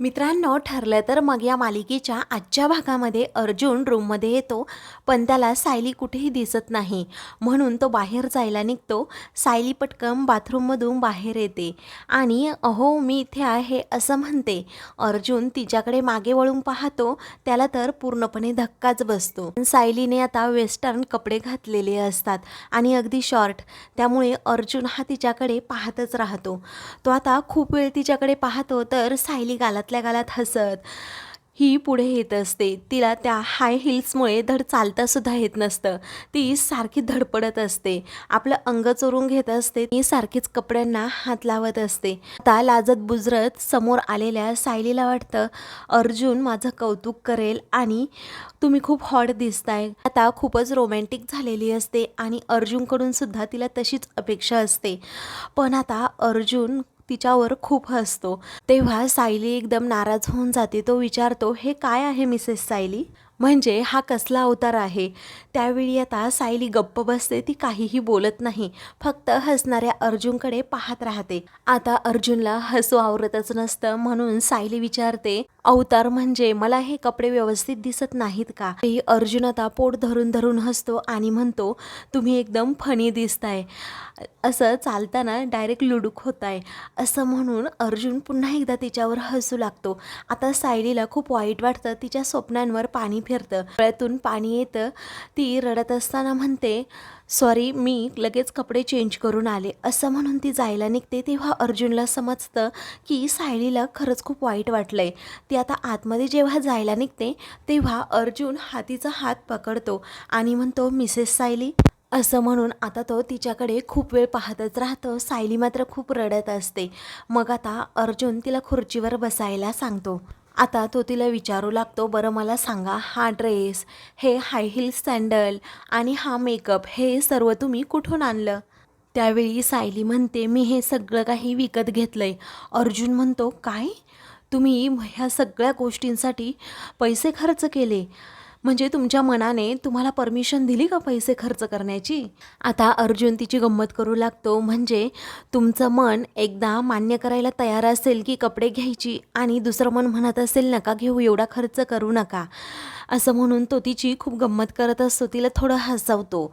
मित्रांनो ठरलं तर मग या मालिकेच्या आजच्या भागामध्ये अर्जुन रूममध्ये येतो पण त्याला सायली कुठेही दिसत नाही. म्हणून तो बाहेर जायला निघतो. सायली पटकन बाथरूममधून बाहेर येते. आणि अहो मी इथे आहे असं म्हणते. अर्जुन तिच्याकडे मागे वळून पाहतो. त्याला तर पूर्णपणे धक्काच बसतो. सायलीने आता वेस्टर्न कपडे घातलेले असतात. आणि अगदी शॉर्ट त्यामुळे अर्जुन हा तिच्याकडे पाहतच राहतो. तो आता खूप वेळ तिच्याकडे पाहतो तर सायली गालातल्या गालात हसत. ही पुढे येत असते. तिला त्या हाय हिल्समुळे धड चालता सुद्धा येत नसतं. ती सारखी धडपडत असते. आपलं अंग चोरून घेत असते. ती सारखीच कपड्यांना हात लावत असते. आता लाजत बुजरत समोर आलेल्या सायलीला वाटतं अर्जुन माझं कौतुक करेल आणि तुम्ही खूप हॉट दिसताय. आता खूपच रोमॅन्टिक झालेली असते आणि अर्जुनकडून सुद्धा तिला तशीच अपेक्षा असते. पण आता अर्जुन तिच्यावर खूप हसतो. तेव्हा सायली एकदम नाराज होऊन जाते. तो विचारतो हे काय आहे मिसेस सायली? म्हणजे हा कसला अवतार आहे? त्यावेळी आता सायली गप्प बसते ती काहीही बोलत नाही. फक्त हसणाऱ्या अर्जुनकडे पाहत राहते. आता अर्जुनला हसू आवरतच नसतं म्हणून सायली विचारते अवतार म्हणजे मला हे कपडे व्यवस्थित दिसत नाहीत का? अर्जुन आता पोट धरून धरून हसतो आणि म्हणतो तुम्ही एकदम फणी दिसताय. असं चालताना डायरेक्ट लुडूक होत आहे असं म्हणून अर्जुन पुन्हा एकदा तिच्यावर हसू लागतो. आता सायलीला खूप वाईट वाटतं तिच्या स्वप्नांवर पाणी फिरतं. डोळ्यातून पाणी येतं. ती रडत असताना म्हणते सॉरी मी लगेच कपडे चेंज करून आले. असं म्हणून ती जायला निघते. तेव्हा अर्जुनला समजतं की सायलीला खरंच खूप वाईट वाटलं आहे ती आता आतमध्ये जेव्हा जायला निघते तेव्हा अर्जुन हातीचा हात पकडतो आणि म्हणतो मिसेस सायली. असं म्हणून आता तो तिच्याकडे खूप वेळ पाहतच राहतो. सायली मात्र खूप रडत असते. मग आता अर्जुन तिला खुर्चीवर बसायला सांगतो. आता तो तिला विचारू लागतो बरं मला सांगा हा ड्रेस हे हाय हिल सँडल आणि हा मेकअप हे सर्व तुम्ही कुठून आणलं? त्यावेळी सायली म्हणते मी हे सगळं काही विकत घेतलं आहे अर्जुन म्हणतो काय? तुम्ही ह्या सगळ्या गोष्टींसाठी पैसे खर्च केले. म्हणजे तुमच्या मनाने तुम्हाला परमिशन दिली का पैसे खर्च करण्याची? आता अर्जुन तिची गंमत करू लागतो म्हणजे तुमचं मन एकदा मान्य करायला तयार असेल की कपडे घ्यायची आणि दुसरं मन म्हणत असेल नका घेऊ एवढा खर्च करू नका. असं म्हणून तो तिची खूप गंमत करत असतो तिला थोडं हसवतो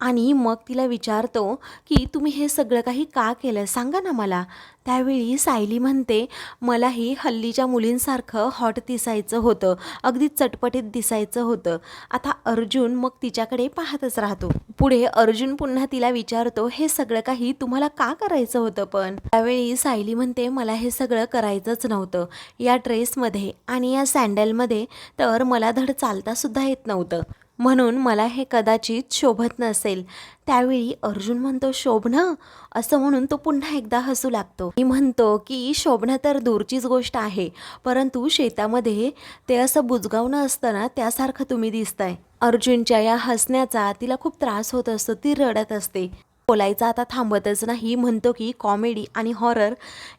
आणि मग तिला विचारतो की तुम्ही हे सगळं काही का केलं सांगा ना मला. त्यावेळी सायली म्हणते मलाही हल्लीच्या मुलींसारखं हॉट दिसायचं होतं अगदी चटपटीत दिसायचं होतं. आता अर्जुन मग तिच्याकडे पाहतच राहतो. पुढे अर्जुन पुन्हा तिला विचारतो हे सगळं काही तुम्हाला का करायचं होतं पण? त्यावेळी सायली म्हणते मला हे सगळं करायचंच नव्हतं. या ड्रेसमध्ये आणि या सँडलमध्ये तर मला धड चालता सुद्धा येत नव्हतं. म्हणून मला हे कदाचित शोभत नसेल. त्यावेळी अर्जुन म्हणतो शोभणं असं म्हणून तो पुन्हा एकदा हसू लागतो. मी म्हणतो की शोभणं तर दूरचीच गोष्ट आहे परंतु शेतामध्ये ते असं बुजगावणं असतं ना त्यासारखं तुम्ही दिसताय. अर्जुनच्या या हसण्याचा तिला खूप त्रास होत असतो ती रडत असते. बोलायचं आता थांबतच नाही म्हणतो की कॉमेडी आणि हॉरर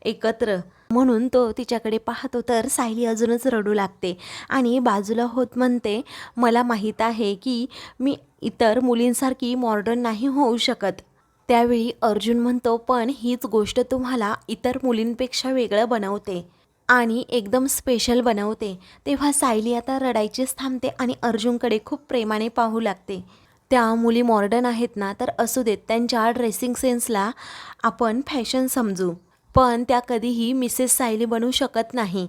एकत्र. म्हणून तो तिच्याकडे पाहतो तर सायली अजूनच रडू लागते आणि बाजूला होत म्हणते मला माहीत आहे की मी इतर मुलींसारखी मॉडर्न नाही होऊ शकत. त्यावेळी अर्जुन म्हणतो पण हीच गोष्ट तुम्हाला इतर मुलींपेक्षा वेगळं बनवते आणि एकदम स्पेशल बनवते. तेव्हा सायली आता रडायचीच थांबते आणि अर्जुनकडे खूप प्रेमाने पाहू लागते. त्या मुली मॉडर्न आहेत ना तर असू देत त्यांच्या ड्रेसिंग सेन्सला आपण फॅशन समजू. पण त्या कधीही मिसेस सायली बनू शकत नाही.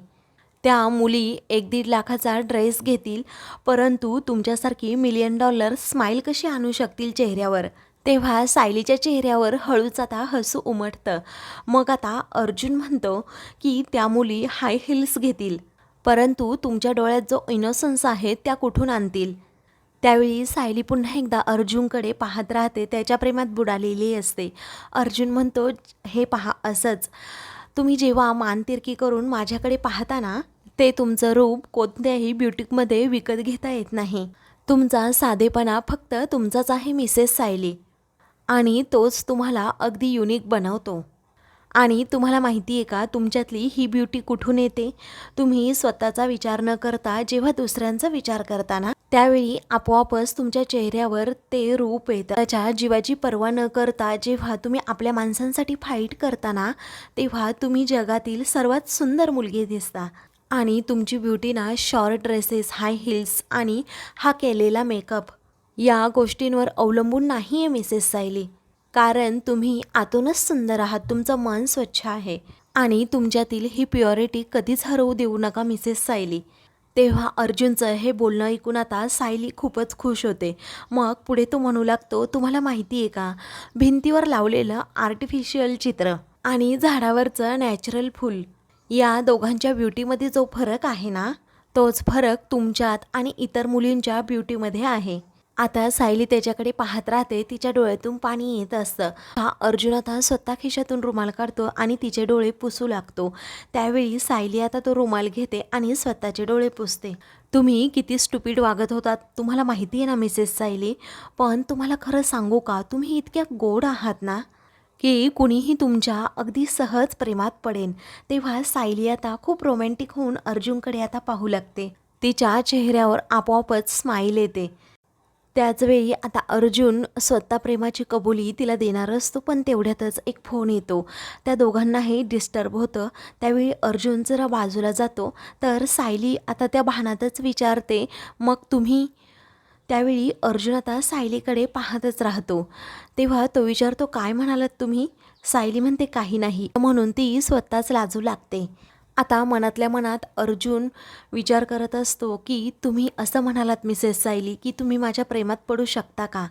त्या मुली एक दीड लाखाचा ड्रेस घेतील परंतु तुमच्यासारखी मिलियन डॉलर स्माईल कशी आणू शकतील चेहऱ्यावर? तेव्हा सायलीच्या चेहऱ्यावर हळूच आता हसू उमटतं. मग आता अर्जुन म्हणतो की त्या मुली हाय हिल्स घेतील परंतु तुमच्या डोळ्यात जो इनोसन्स आहे त्या कुठून आणतील? त्यावेळी सायली पुन्हा एकदा अर्जुनकडे पाहत राहते. त्याच्या प्रेमात बुडालेली असते. अर्जुन म्हणतो हे पहा असंच. तुम्ही जेव्हा मानतिरकी करून माझ्याकडे पाहताना ते तुमचं रूप कोणत्याही ब्युटिकमध्ये विकत घेता येत नाही. तुमचा साधेपणा फक्त तुमचाच आहे मिसेस सायली. आणि तोच तुम्हाला अगदी युनिक बनवतो. आणि तुम्हाला माहिती आहे का तुमच्यातली ही ब्युटी कुठून येते? तुम्ही स्वतःचा विचार न करता जेव्हा दुसऱ्यांचा विचार करताना त्यावेळी आपोआपच तुमच्या चेहऱ्यावर ते रूप येतं. त्याच्या जीवाची पर्वा न करता जेव्हा तुम्ही आपल्या माणसांसाठी फाईट करताना तेव्हा तुम्ही जगातील सर्वात सुंदर मुलगी दिसता. आणि तुमची ब्युटी ना शॉर्ट ड्रेसेस हाय हिल्स आणि हा केलेला मेकअप या गोष्टींवर अवलंबून नाही आहे मिसेस सायली कारण तुम्ही आतूनच सुंदर आहात तुमचं मन स्वच्छ आहे आणि तुमच्यातील ही प्युरिटी कधीच हरवू देऊ नका मिसेस सायली. तेव्हा अर्जुनचं हे बोलणं ऐकून आता सायली खूपच खुश होते. मग पुढे तो म्हणू लागतो तुम्हाला माहिती आहे का? भिंतीवर लावलेलं आर्टिफिशियल चित्र आणि झाडावरचं नॅचरल फूल या दोघांच्या ब्युटीमध्ये जो फरक आहे ना तोच फरक तुमच्यात आणि इतर मुलींच्या ब्युटीमध्ये आहे. आता सायली त्याच्याकडे पाहत राहते तिच्या डोळ्यातून पाणी येत असतं. हा अर्जुन आता स्वतः खिशातून रुमाल काढतो आणि तिचे डोळे पुसू लागतो. त्यावेळी सायली आता तो रुमाल घेते आणि स्वतःचे डोळे पुसते. तुम्ही किती स्टुपिड वागत होतात तुम्हाला माहिती आहे ना मिसेस सायली? पण तुम्हाला खरं सांगू का तुम्ही इतक्या गोड आहात ना? की कुणीही तुमच्या अगदी सहज प्रेमात पडेन. तेव्हा सायली आता खूप रोमॅन्टिक होऊन अर्जुनकडे आता पाहू लागते. तिच्या चेहऱ्यावर आपोआपच स्माईल येते. त्याचवेळी आता अर्जुन स्वतः प्रेमाची कबुली तिला देणार असतो पण तेवढ्यातच एक फोन येतो. त्या दोघांनाही डिस्टर्ब होतं. त्यावेळी अर्जुन जरा बाजूला जातो. तर सायली आता त्या भानातच विचारते मग तुम्ही? त्यावेळी अर्जुन आता सायलीकडे पाहतच राहतो. तेव्हा तो विचारतो काय म्हणालात तुम्ही? सायली म्हणते काही नाही. म्हणून ती स्वतःच लाजू लागते. आता मनातल्या मनात अर्जुन विचार करत असतो की तुम्ही असं म्हणालात मिसेस सायली की तुम्ही माझ्या प्रेमात पडू शकता का?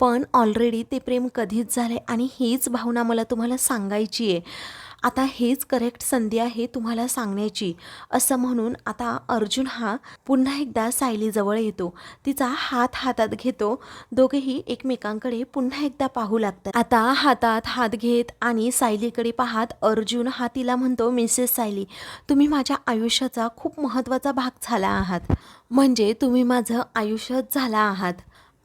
पण ऑलरेडी ते प्रेम कधीच झाले आणि हीच भावना मला तुम्हाला सांगायची आहे. आता हेच करेक्ट संधी आहे तुम्हाला सांगण्याची. असं म्हणून आता अर्जुन हा पुन्हा एकदा सायलीजवळ येतो. तिचा हात हातात घेतो. दोघेही एकमेकांकडे पुन्हा एकदा पाहू लागतात. आता हातात हात घेत आणि सायलीकडे पाहत अर्जुन हा तिला म्हणतो मिसेस सायली तुम्ही माझ्या आयुष्याचा खूप महत्त्वाचा भाग झाला आहात. म्हणजे तुम्ही माझं आयुष्यच झाला आहात.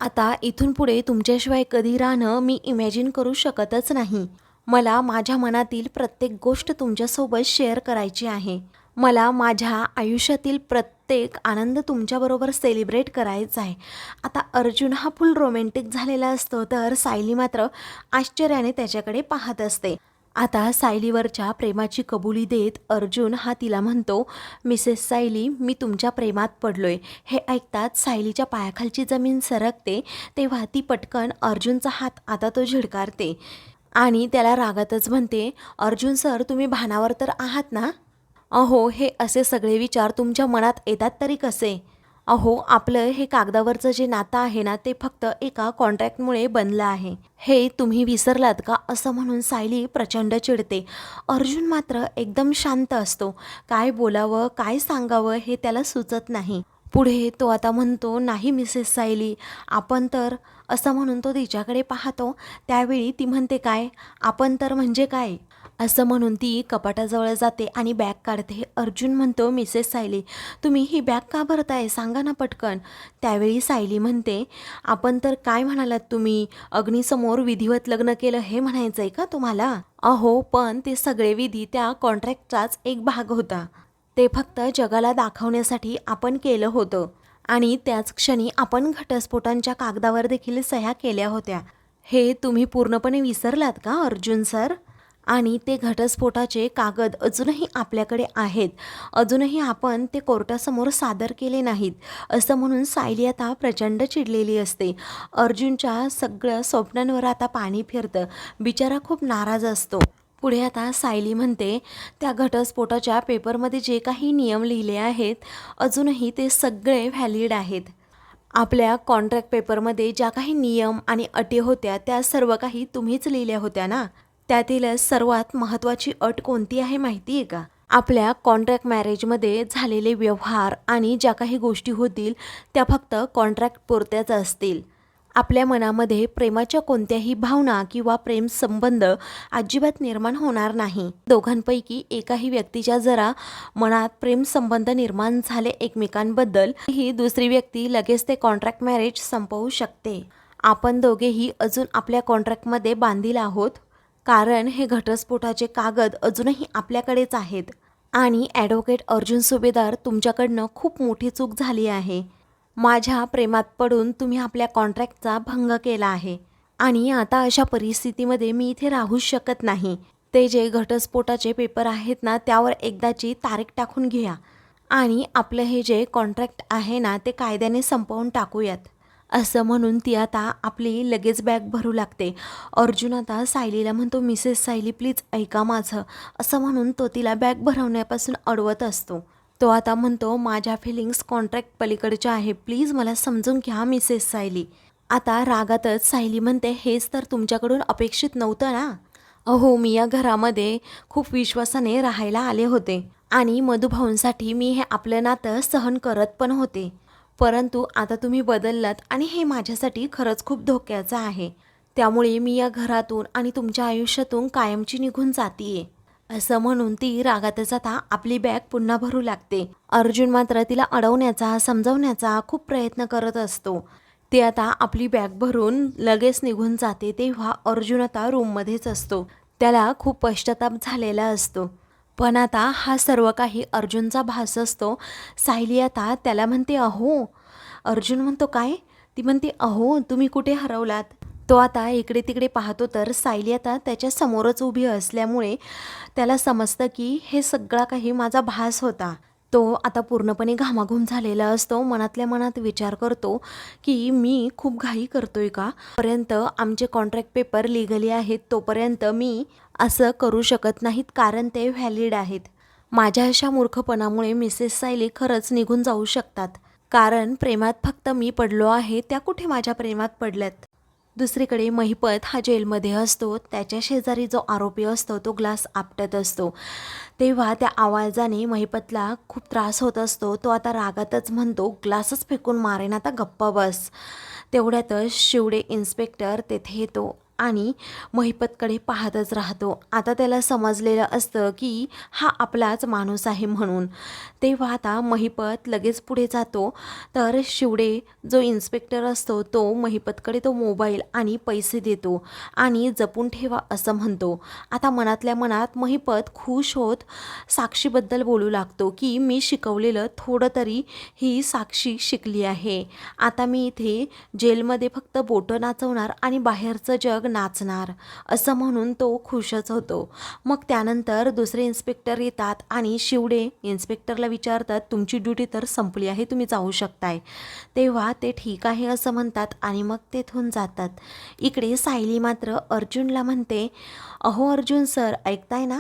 आता इथून पुढे तुमच्याशिवाय कधी राहणं मी इमॅजिन करू शकतच नाही. मला माझ्या मनातील प्रत्येक गोष्ट तुमच्यासोबत शेअर करायची आहे. मला माझ्या आयुष्यातील प्रत्येक आनंद तुमच्याबरोबर सेलिब्रेट करायचा आहे. आता अर्जुन हा फुल रोमॅन्टिक झालेला असतो तर सायली मात्र आश्चर्याने त्याच्याकडे पाहत असते. आता सायलीवरच्या प्रेमाची कबुली देत अर्जुन हा तिला म्हणतो मिसेस सायली मी तुमच्या प्रेमात पडलोय. हे ऐकताच सायलीच्या पायाखालची जमीन सरकते तेव्हा ती पटकन अर्जुनचा हात आता तो झिडकारते. आणि त्याला रागातच म्हणते अर्जुन सर तुम्ही भानावर तर आहात ना? अहो हे असे सगळे विचार तुमच्या मनात येतात तरी कसे? अहो आपलं हे कागदावरचं जे नातं आहे ना ते फक्त एका कॉन्ट्रॅक्टमुळे बनलं आहे. हे तुम्ही विसरलात का? असं म्हणून सायली प्रचंड चिडते. अर्जुन मात्र एकदम शांत असतो. काय बोलावं काय सांगावं हे त्याला सुचत नाही. पुढे तो आता म्हणतो नाही मिसेस सायली आपण तर असं म्हणून तो तिच्याकडे पाहतो. त्यावेळी ती म्हणते काय आपण तर म्हणजे काय? असं म्हणून ती कपाटाजवळ जाते आणि बॅग काढते. अर्जुन म्हणतो मिसेस सायली तुम्ही ही बॅग का भरताय? सांगा ना पटकन. त्यावेळी सायली म्हणते आपण तर काय म्हणालात तुम्ही? अग्नीसमोर विधिवत लग्न केलं हे म्हणायचंय का तुम्हाला? अहो पण ते सगळे विधी त्या कॉन्ट्रॅक्टचाच एक भाग होता. ते फक्त जगाला दाखवण्यासाठी आपण केलं होतं. आणि त्याच क्षणी आपण घटस्फोटांच्या कागदावर देखील सह्या केल्या होत्या. हे तुम्ही पूर्णपणे विसरलात का अर्जुन सर? आणि ते घटस्फोटाचे कागद अजूनही आपल्याकडे आहेत. अजूनही आपण ते कोर्टासमोर सादर केले नाहीत असं म्हणून सायली आता प्रचंड चिडलेली असते. अर्जुनच्या सगळ्या स्वप्नांवर आता पाणी फिरतं. बिचारा खूप नाराज असतो. पुढे आता सायली म्हणते त्या घटस्फोटाच्या पेपरमध्ये जे काही नियम लिहिले आहेत अजूनही ते सगळे व्हॅलिड आहेत. आपल्या कॉन्ट्रॅक्ट पेपरमध्ये ज्या काही नियम आणि अटी होत्या त्या सर्व काही तुम्हीच लिहिल्या होत्या ना? त्यातील सर्वात महत्त्वाची अट कोणती आहे माहिती आहे का? आपल्या कॉन्ट्रॅक्ट मॅरेजमध्ये झालेले व्यवहार आणि ज्या काही गोष्टी होतील त्या फक्त कॉन्ट्रॅक्ट पुरत्याच असतील. आपल्या मनामध्ये प्रेमाच्या कोणत्याही भावना किंवा प्रेम संबंध अजिबात निर्माण होणार नाही. दोघांपैकी एकाही व्यक्तीच्या जरा मनात प्रेम संबंध निर्माण झाले एकमेकांबद्दल ही दुसरी व्यक्ती लगेच ते कॉन्ट्रॅक्ट मॅरेज संपवू शकते. आपण दोघेही अजून आपल्या कॉन्ट्रॅक्टमध्ये बांधील आहोत. कारण हे घटस्फोटाचे कागद अजूनही आपल्याकडेच आहेत. आणि ॲडव्होकेट अर्जुन सुभेदार तुमच्याकडनं खूप मोठी चूक झाली आहे. माझ्या प्रेमात पडून तुम्ही आपल्या कॉन्ट्रॅक्टचा भंग केला आहे. आणि आता अशा परिस्थितीमध्ये मी इथे राहूच शकत नाही. ते जे घटस्फोटाचे पेपर आहेत ना त्यावर एकदाची तारीख टाकून घ्या. आणि आपलं हे जे कॉन्ट्रॅक्ट आहे ना ते कायद्याने संपवून टाकूयात. असं म्हणून ती आता आपली लगेच बॅग भरू लागते. अर्जुन आता सायलीला म्हणतो मिसेस सायली प्लीज ऐका माझं. असं म्हणून तो तिला बॅग भरवण्यापासून अडवत असतो. तो आता म्हणतो माझ्या फिलिंग्स कॉन्ट्रॅक्ट पलीकडच्या आहे. प्लीज मला समजून घ्या मिसेस सायली आता रागातच सायली म्हणते हेच तर तुमच्याकडून अपेक्षित नव्हतं ना? अहो मी या घरामध्ये खूप विश्वासाने राहायला आले होते आणि मधुभाऊंसाठी मी हे आपलं नातं सहन करत पण होते. परंतु आता तुम्ही बदललात आणि हे माझ्यासाठी खरंच खूप धोक्याचं आहे. त्यामुळे मी या घरातून आणि तुमच्या आयुष्यातून कायमची निघून जातीये. असं म्हणून ती रागातच आता आपली बॅग पुन्हा भरू लागते. अर्जुन मात्र तिला अडवण्याचा समजवण्याचा खूप प्रयत्न करत असतो. ती आता आपली बॅग भरून लगेच निघून जाते तेव्हा अर्जुन आता रूममध्येच असतो. त्याला खूप पश्चाताप झालेला असतो. पण आता हा सर्व काही अर्जुनचा भास असतो. सायली आता त्याला म्हणते अहो. अर्जुन म्हणतो काय? ती म्हणते अहो तुम्ही कुठे हरवलात? तो आता इकडे तिकडे पाहतो तर सायली आता त्याच्या समोरच उभी असल्यामुळे त्याला समजतं की हे सगळा काही माझा भास होता. तो आता पूर्णपणे घामाघूम झालेला असतो मनातल्या मनात विचार करतो की मी खूप घाई करतोय का? पर्यंत आमचे कॉन्ट्रॅक्ट पेपर लिगली आहेत तोपर्यंत मी असं करू शकत नाहीत कारण ते व्हॅलिड आहेत. माझ्या अशा मूर्खपणामुळे मिसेस सायली खरंच निघून जाऊ शकतात. कारण प्रेमात फक्त मी पडलो आहे त्या कुठे माझ्या प्रेमात पडल्यात? दुसरीकडे महिपत हा जेलमध्ये असतो. त्याच्या शेजारी जो आरोपी असतो तो ग्लास आपटत असतो. तेव्हा त्या आवाजाने महिपतला खूप त्रास होत असतो. तो आता रागातच म्हणतो ग्लासच फेकून मारेन आता गप्पा बस. तेवढ्यातच शिवडे इन्स्पेक्टर तेथे येतो. आणि महिपतकडे पाहतच राहतो. आता त्याला समजलेलं असतं की हा आपलाच माणूस आहे म्हणून. तेव्हा आता महिपत लगेच पुढे जातो. तर शिवडे जो इन्स्पेक्टर असतो तो महिपतकडे तो मोबाईल आणि पैसे देतो आणि जपून ठेवा असं म्हणतो. आता मनातल्या मनात महिपत खुश होत साक्षीबद्दल बोलू लागतो की मी शिकवलेलं थोडं तरी ही साक्षी शिकली आहे. आता मी इथे जेलमध्ये फक्त बोटं नाचवणार आणि बाहेरचं जग नाचणार असं म्हणून तो खुशच होतो. मग त्यानंतर दुसरे इन्स्पेक्टर येतात आणि शिवडे इन्स्पेक्टरला विचारतात तुमची ड्युटी तर संपली आहे तुम्ही जाऊ शकताय. तेव्हा ते ठीक आहे असं म्हणतात आणि मग तेथून जातात. इकडे सायली मात्र अर्जुनला म्हणते अहो अर्जुन सर ऐकताय ना?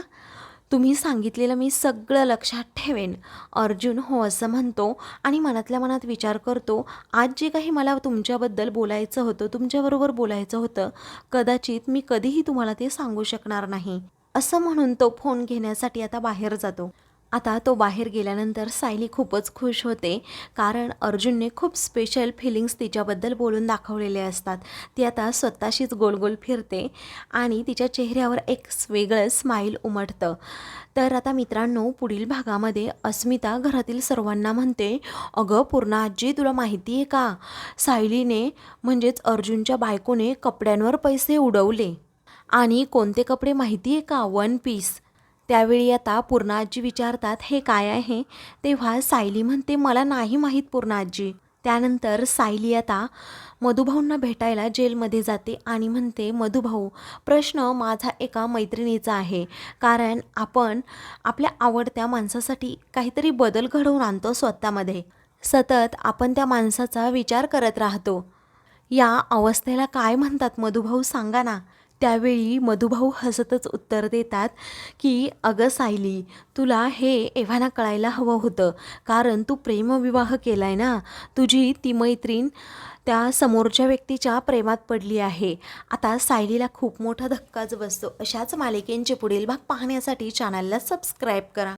तुम्ही सांगितलेलं मी सगळं लक्षात ठेवेन. अर्जुन हो असं म्हणतो आणि मनातल्या मनात विचार करतो आज जे काही मला तुमच्याबद्दल बोलायचं होतं तुमच्याबरोबर बोलायचं होतं कदाचित मी कधीही तुम्हाला ते सांगू शकणार नाही. असं म्हणून तो फोन घेण्यासाठी आता बाहेर जातो. आता तो बाहेर गेल्यानंतर सायली खूपच खुश होते कारण अर्जुनने खूप स्पेशल फिलिंग्स तिच्याबद्दल बोलून दाखवलेले असतात. ती आता स्वतःशीच गोल गोल फिरते आणि तिच्या चेहऱ्यावर एक वेगळं स्माईल उमटतं. तर आता मित्रांनो पुढील भागामध्ये अस्मिता घरातील सर्वांना म्हणते अगं पूर्णा आजी तुला माहिती आहे का? सायलीने म्हणजेच अर्जुनच्या बायकोने कपड्यांवर पैसे उडवले. आणि कोणते कपडे माहिती आहे का? वन पीस त्यावेळी आता पूर्णाजी विचारतात हे काय आहे? तेव्हा सायली म्हणते मला नाही माहीत पूर्णाजी त्यानंतर सायली आता मधुभाऊंना भेटायला जेलमध्ये जाते आणि म्हणते मधुभाऊ प्रश्न माझा एका मैत्रिणीचा आहे. कारण आपण आपल्या आवडत्या माणसासाठी काहीतरी बदल घडवून आणतो स्वतःमध्ये. सतत आपण त्या माणसाचा विचार करत राहतो. या अवस्थेला काय म्हणतात मधुभाऊ सांगा ना. त्यावेळी मधुभाऊ हसतच उत्तर देतात की अगं सायली तुला हे एव्हाना कळायला हवं होतं. कारण तू प्रेमविवाह आहे ना. तुझी ती मैत्रीण त्या समोरच्या व्यक्तीच्या प्रेमात पडली आहे. आता सायलीला खूप मोठा धक्काच बसतो. अशाच मालिकेंचे पुढील भाग पाहण्यासाठी चॅनलला सबस्क्राईब करा.